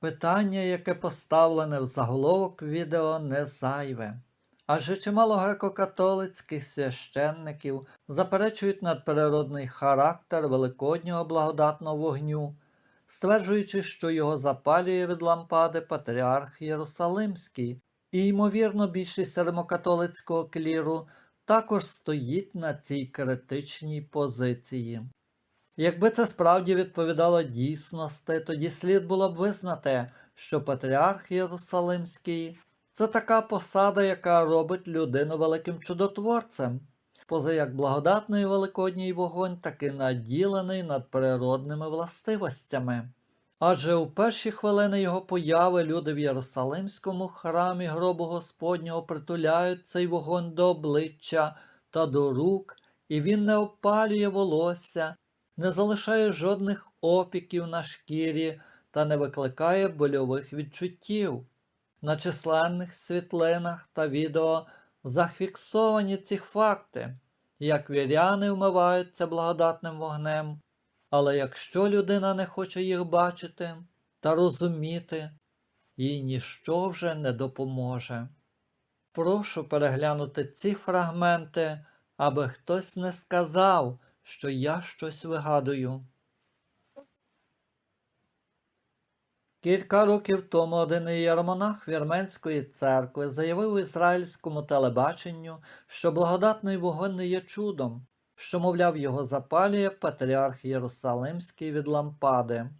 Питання, яке поставлене в заголовок відео, не зайве. Адже чимало греко-католицьких священників заперечують надприродний характер великоднього благодатного вогню, стверджуючи, що його запалює від лампади патріарх Єрусалимський, і, ймовірно, більшість римокатолицького кліру також стоїть на цій критичній позиції. Якби це справді відповідало дійсності, тоді слід було б визнати, що патріарх Єрусалимський це така посада, яка робить людину великим чудотворцем, поза як благодатний великодній вогонь таки наділений надприродними властивостями. Адже у перші хвилини його появи люди в Єрусалимському храмі гробу Господнього притуляють цей вогонь до обличчя та до рук, і він не опалює волосся, не залишає жодних опіків на шкірі та не викликає больових відчуттів. На численних світлинах та відео зафіксовані ці факти, як віряни вмиваються благодатним вогнем. Але якщо людина не хоче їх бачити та розуміти, їй ніщо вже не допоможе. Прошу переглянути ці фрагменти, аби хтось не сказав, що я щось вигадую. Кілька років тому один ієромонах Вірменської церкви заявив у ізраїльському телебаченню, що благодатний вогонь не є чудом, що, мовляв, його запалює патріарх Єрусалимський від лампади.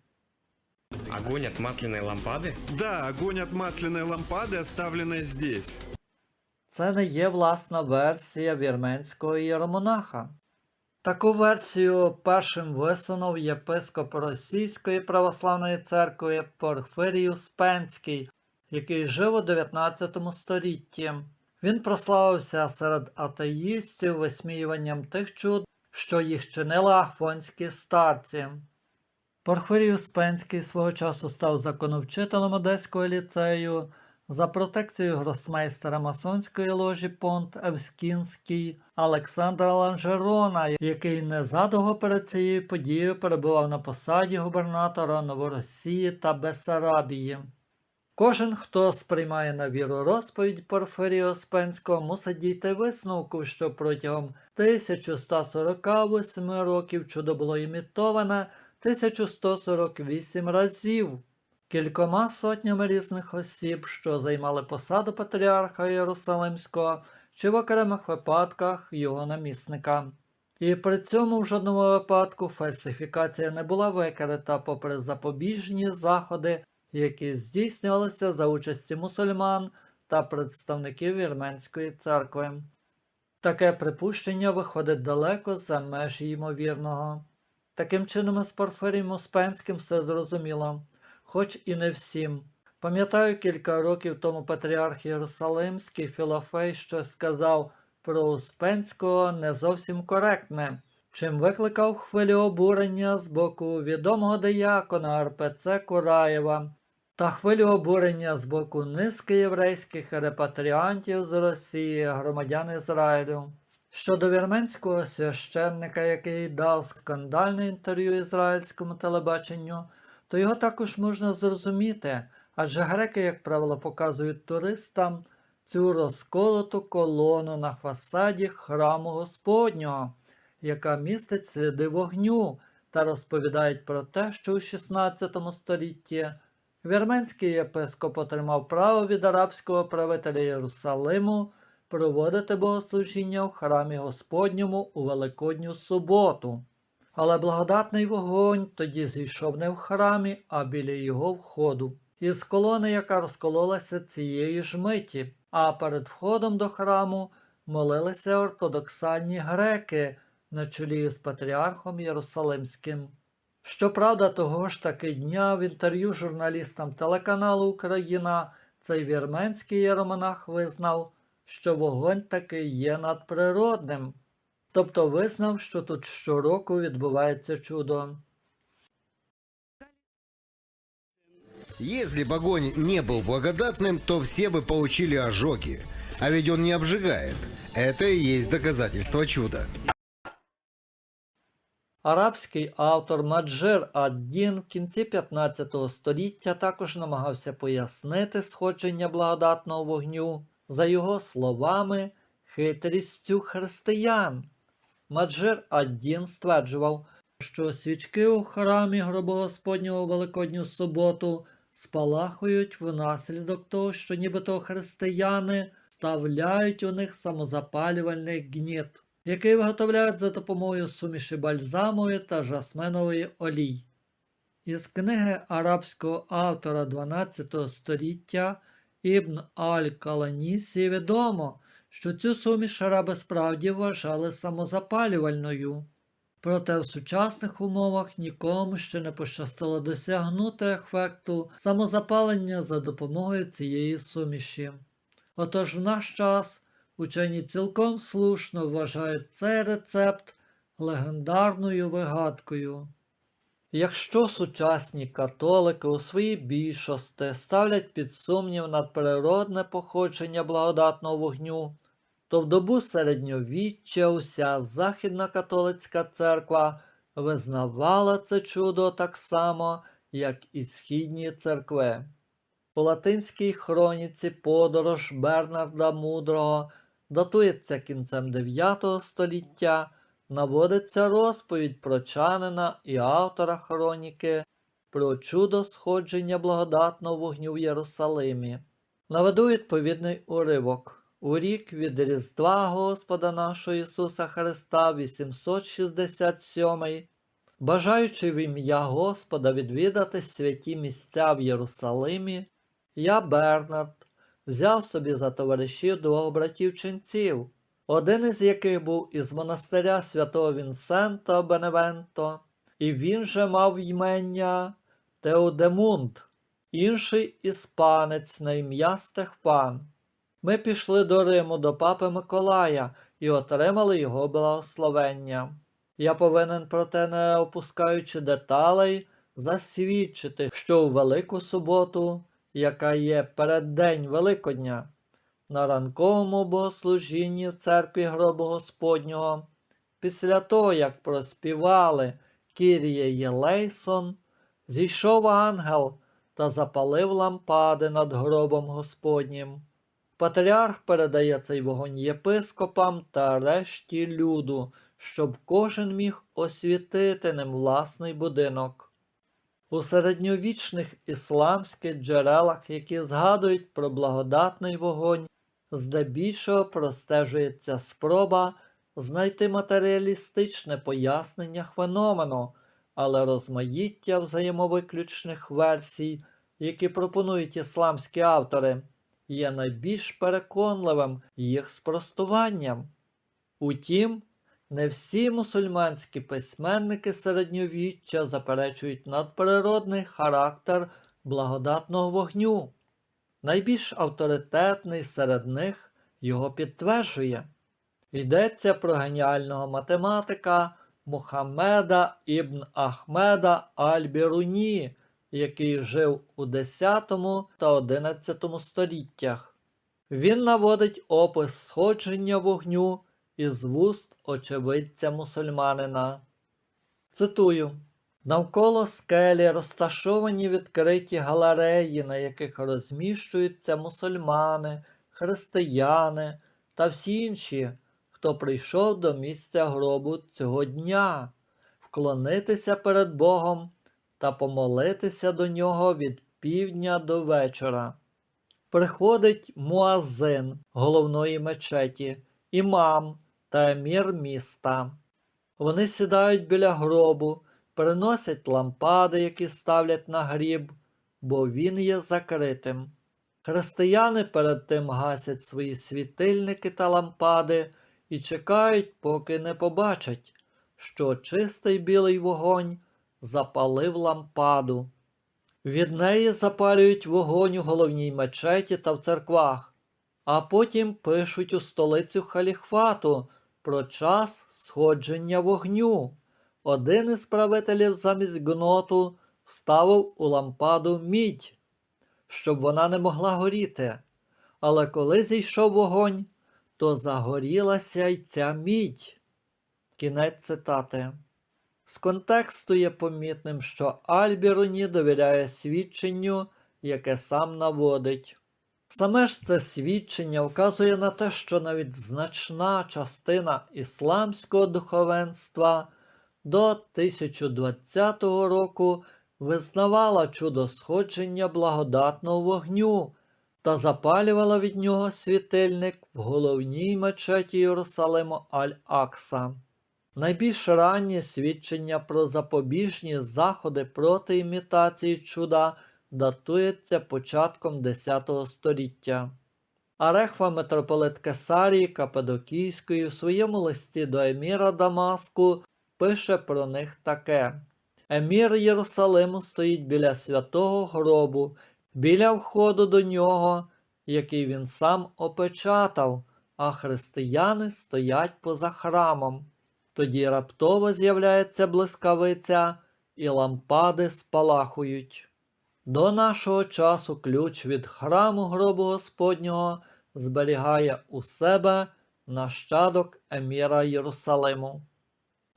Огонь от масляной лампады? Да, огонь от масляной лампады, оставленной здесь. Це не є власна версія вірменського ієромонаха. Таку версію першим висунув єпископ Російської православної церкви Порфирій Успенський, який жив у 19 столітті. Він прославився серед атеїстів висміюванням тих чуд, що їх чинили ахфонські старці. Порфирій Успенський свого часу став законовчителем Одеського ліцею за протекцією гросмейстера масонської ложі Понт Евскінський Олександра Ланжерона, який незадовго перед цією подією перебував на посаді губернатора Новоросії та Бесарабії. Кожен, хто сприймає на віру розповідь Порфирія Успенського, мусить дійти висновку, що протягом 1148 років чудо було імітоване 1148 разів кількома сотнями різних осіб, що займали посаду патріарха Єрусалимського, чи в окремих випадках його намісника. І при цьому в жодному випадку фальсифікація не була викрита попри запобіжні заходи, які здійснювалися за участі мусульман та представників Вірменської церкви. Таке припущення виходить далеко за межі ймовірного. Таким чином, із Порфирієм Успенським все зрозуміло, хоч і не всім. Пам'ятаю, кілька років тому патріарх Єрусалимський Філофей щось сказав про Успенського не зовсім коректне, чим викликав хвилю обурення з боку відомого диякона РПЦ Кураєва та хвилю обурення з боку низки єврейських репатріантів з Росії, громадян Ізраїлю. Щодо вірменського священника, який дав скандальне інтерв'ю ізраїльському телебаченню, то його також можна зрозуміти, адже греки, як правило, показують туристам цю розколоту колону на фасаді храму Господнього, яка містить сліди вогню, та розповідають про те, що у 16 столітті вірменський єпископ отримав право від арабського правителя Єрусалиму проводити богослужіння в храмі Господньому у Великодню суботу. Але благодатний вогонь тоді зійшов не в храмі, а біля його входу, із колони, яка розкололася цієї ж миті, а перед входом до храму молилися ортодоксальні греки на чолі з патріархом Єрусалимським. Щоправда, того ж таки дня в інтерв'ю журналістам телеканалу Україна цей вірменський єромонах визнав, що вогонь таки є надприродним, тобто визнав, що тут щороку відбувається чудо. Если бы огонь не был благодатным, то все бы получили ожоги. А ведь он не обжигает. Это и есть доказательство чуда. Арабський автор Маджир ад-Дін в кінці 15 століття також намагався пояснити сходження благодатного вогню, за його словами, хитрістю християн. Маджир ад-Дін стверджував, що свічки у храмі гробу Господнього у Великодню суботу спалахують внаслідок того, що нібито християни вставляють у них самозапалювальний гніт, який виготовляють за допомогою суміші бальзамової та жасменової олій. Із книги арабського автора 12 століття Ібн Аль-Каланісі відомо, що цю суміш араби справді вважали самозапалювальною. Проте в сучасних умовах нікому ще не пощастило досягнути ефекту самозапалення за допомогою цієї суміші. Отож в наш час учені цілком слушно вважають цей рецепт легендарною вигадкою. Якщо сучасні католики у своїй більшості ставлять під сумнів надприродне походження благодатного вогню, то в добу середньовіччя уся Західна католицька церква визнавала це чудо так само, як і східні церкви. У латинській хроніці подорож Бернарда Мудрого датується кінцем 9 століття, наводиться розповідь про чанина і автора хроніки про чудо сходження благодатного вогню в Єрусалимі. Наведу відповідний уривок. У рік від Різдва Господа нашого Ісуса Христа 867, бажаючи в ім'я Господа відвідати святі місця в Єрусалимі, я, Бернард, взяв собі за товаришів двох братів ченців, один із яких був із монастиря святого Вінсента Беневенто, і він же мав ймення Теодемунд, інший іспанець на ім'я Стехпан. Ми пішли до Риму до папи Миколая і отримали його благословення. Я повинен, проте, не опускаючи деталей, засвідчити, що у Велику суботу, яка є переддень Великодня, на ранковому богослужінні в церкві гробу Господнього, після того, як проспівали Кіріє Єлейсон, зійшов ангел та запалив лампади над гробом Господнім. Патріарх передає цей вогонь єпископам та решті люду, щоб кожен міг освітити ним власний будинок. У середньовічних ісламських джерелах, які згадують про благодатний вогонь, здебільшого простежується спроба знайти матеріалістичне пояснення феномену, але розмаїття взаємовиключних версій, які пропонують ісламські автори, є найбільш переконливим їх спростуванням. Утім, не всі мусульманські письменники середньовіччя заперечують надприродний характер благодатного вогню. Найбільш авторитетний серед них його підтверджує. Йдеться про геніального математика Мухаммеда ібн Ахмеда Аль-Біруні, який жив у 10 та 11 століттях. Він наводить опис сходження вогню із вуст очевидця мусульманина. Цитую. Навколо скелі розташовані відкриті галереї, на яких розміщуються мусульмани, християни та всі інші, хто прийшов до місця гробу цього дня, вклонитися перед Богом та помолитися до нього від півдня до вечора. Приходить муазин головної мечеті, імам та емір міста. Вони сідають біля гробу, приносять лампади, які ставлять на гріб, бо він є закритим. Християни перед тим гасять свої світильники та лампади і чекають, поки не побачать, що чистий білий вогонь запалив лампаду. Від неї запалюють вогонь у головній мечеті та в церквах, а потім пишуть у столицю халіфату про час сходження вогню. Один із правителів замість гноту вставив у лампаду мідь, щоб вона не могла горіти. Але коли зійшов вогонь, то загорілася й ця мідь. Кінець цитати. З контексту є помітним, що Альбіруні довіряє свідченню, яке сам наводить. Саме ж це свідчення вказує на те, що навіть значна частина ісламського духовенства до 1020 року визнавала чудо сходження благодатного вогню та запалювала від нього світильник в головній мечеті Єрусалиму Аль-Акса. Найбільш ранні свідчення про запобіжні заходи проти імітації чуда датується початком X століття. Арехва митрополит Кесарії Кападокійської у своєму листі до еміра Дамаску пише про них таке: Емір Єрусалиму стоїть біля святого гробу, біля входу до нього, який він сам опечатав, а християни стоять поза храмом. Тоді раптово з'являється блискавиця, і лампади спалахують. До нашого часу ключ від храму гробу Господнього зберігає у себе нащадок еміра Єрусалиму.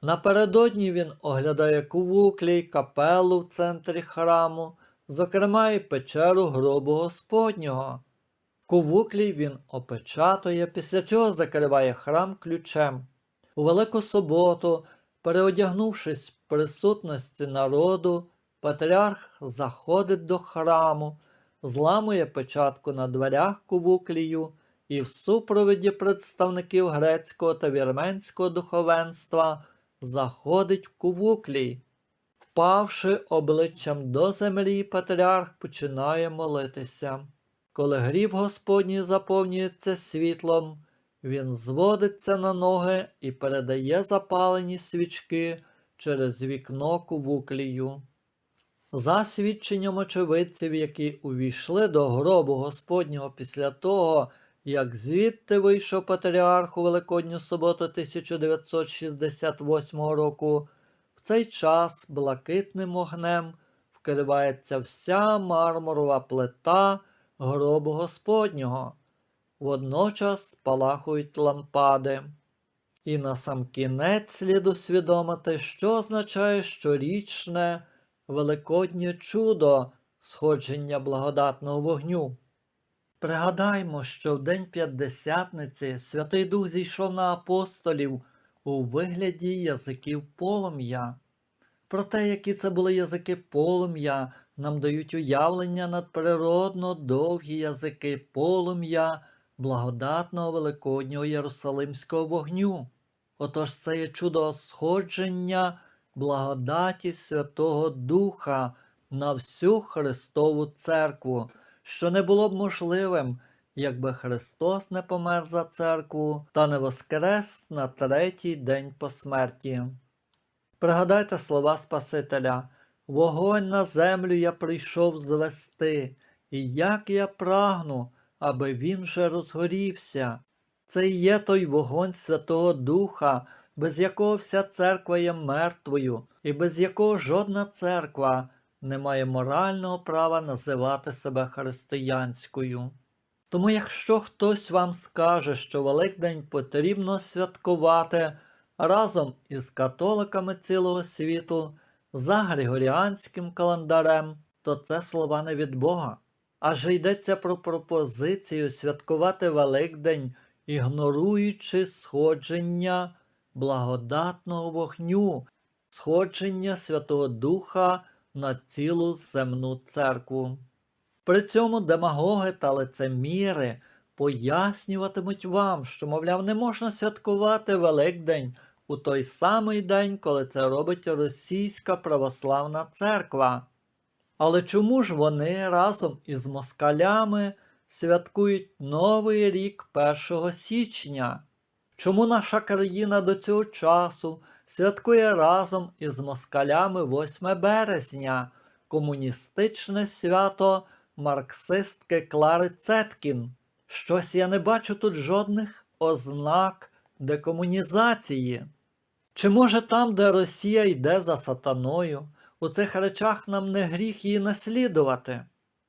Напередодні він оглядає кувуклі й капелу в центрі храму, зокрема й печеру гробу Господнього. Кувуклі він опечатує, після чого закриває храм ключем. У Велику суботу, переодягнувшись в присутності народу, патріарх заходить до храму, зламує печатку на дверях кувуклію і в супроводі представників грецького та вірменського духовенства заходить в кувуклій. Впавши обличчям до землі, патріарх починає молитися. Коли гріб Господній заповнюється світлом, він зводиться на ноги і передає запалені свічки через вікно кувуклію. За свідченням очевидців, які увійшли до гробу Господнього після того, як звідти вийшов патріарх у Великодню суботу 1968 року, в цей час блакитним огнем вкривається вся мармурова плита гробу Господнього. Водночас спалахують лампади. І насамкінець слід усвідомити, що означає щорічне великоднє чудо сходження благодатного вогню. Пригадаймо, що в день П'ятдесятниці Святий Дух зійшов на апостолів у вигляді язиків полум'я. Про те, які це були язики полум'я, нам дають уявлення надприродно довгі язики полум'я благодатного великоднього Єрусалимського вогню. Отож це є чудо сходження благодаті Святого Духа на всю Христову церкву, що не було б можливим, якби Христос не помер за церкву та не воскрес на третій день по смерті. Пригадайте слова Спасителя. Вогонь на землю я прийшов звести, і як я прагну, аби він вже розгорівся. Це і є той вогонь Святого Духа, без якого вся церква є мертвою, і без якого жодна церква не має морального права називати себе християнською. Тому якщо хтось вам скаже, що Великдень потрібно святкувати разом із католиками цілого світу за григоріанським календарем, то це слова не від Бога. Адже йдеться про пропозицію святкувати Великдень, ігноруючи сходження благодатного вогню, сходження Святого Духа на цілу земну церкву. При цьому демагоги та лицеміри пояснюватимуть вам, що, мовляв, не можна святкувати Великдень у той самий день, коли це робить Російська православна церква. Але чому ж вони разом із москалями святкують Новий рік 1 січня? Чому наша країна до цього часу святкує разом із москалями 8 березня, комуністичне свято марксистки Клари Цеткін? Щось я не бачу тут жодних ознак декомунізації. Чи може там, де Росія йде за сатаною, у цих речах нам не гріх її наслідувати?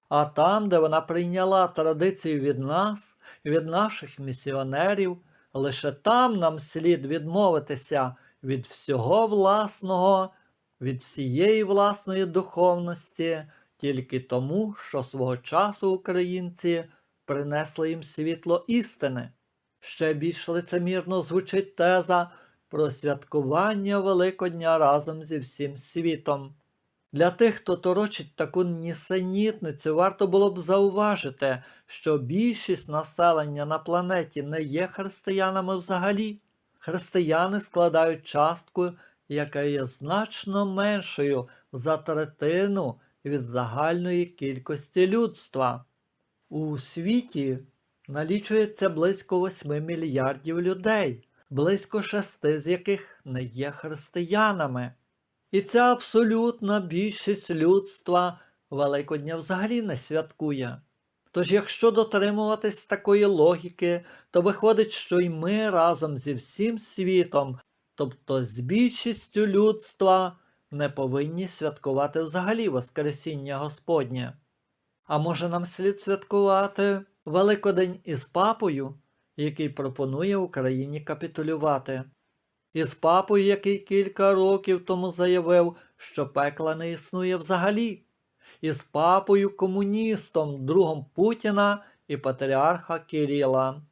А там, де вона прийняла традицію від нас, від наших місіонерів, лише там нам слід відмовитися від всього власного, від всієї власної духовності, тільки тому, що свого часу українці принесли їм світло істини. Ще більш лицемірно звучить теза про святкування Великодня разом зі всім світом. Для тих, хто торочить таку нісенітницю, варто було б зауважити, що більшість населення на планеті не є християнами взагалі. Християни складають частку, яка є значно меншою за третину від загальної кількості людства. У світі налічується близько 8 мільярдів людей, близько шести з яких не є християнами. І ця абсолютна більшість людства Великодня взагалі не святкує. Тож, якщо дотримуватись такої логіки, то виходить, що й ми разом зі всім світом, тобто з більшістю людства, не повинні святкувати взагалі Воскресіння Господнє. А може нам слід святкувати Великодень із папою, який пропонує Україні капітулювати? Із папою, який кілька років тому заявив, що пекла не існує взагалі, із папою комуністом, другом Путіна і патріарха Кирила.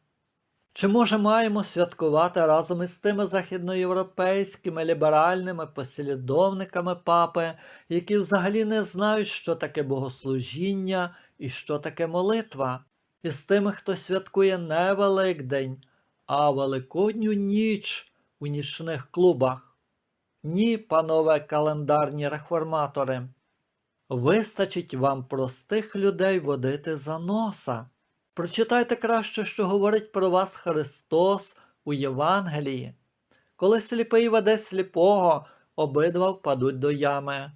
Чи може маємо святкувати разом із тими західноєвропейськими ліберальними послідовниками папи, які взагалі не знають, що таке богослужіння і що таке молитва, і з тими, хто святкує не Великдень, а Великодню ніч у нічних клубах? Ні, панове календарні реформатори. Вистачить вам простих людей водити за носа. Прочитайте краще, що говорить про вас Христос у Євангелії. Коли сліпий веде сліпого, обидва впадуть до ями.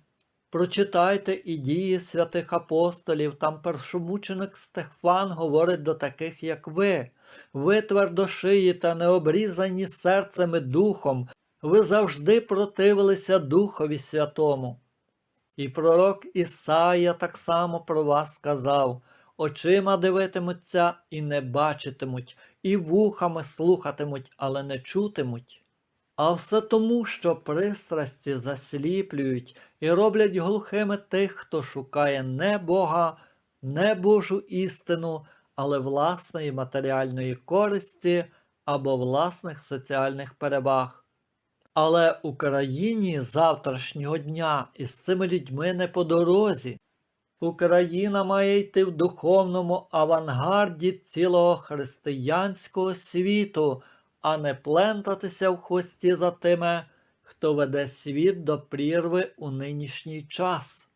Прочитайте і дії святих апостолів, там першомученик Стефан говорить до таких, як ви. Ви твердошиї та необрізані серцем і духом, ви завжди противилися Духові Святому. І пророк Ісая так само про вас сказав очима дивитимуться і не бачитимуть, і вухами слухатимуть, але не чутимуть. А все тому, що пристрасті засліплюють і роблять глухими тих, хто шукає не Бога, не Божу істину, але власної матеріальної користі або власних соціальних переваг. Але Україні завтрашнього дня із цими людьми не по дорозі. Україна має йти в духовному авангарді цілого християнського світу, а не плентатися в хвості за тими, хто веде світ до прірви у нинішній час.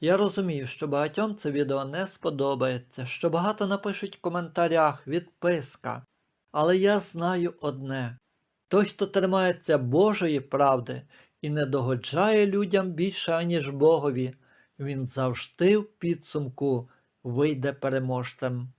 Я розумію, що багатьом це відео не сподобається, що багато напишуть в коментарях відписка. Але я знаю одне: той, хто тримається Божої правди і не догоджає людям більше, аніж Богові, він завжди в підсумку вийде переможцем.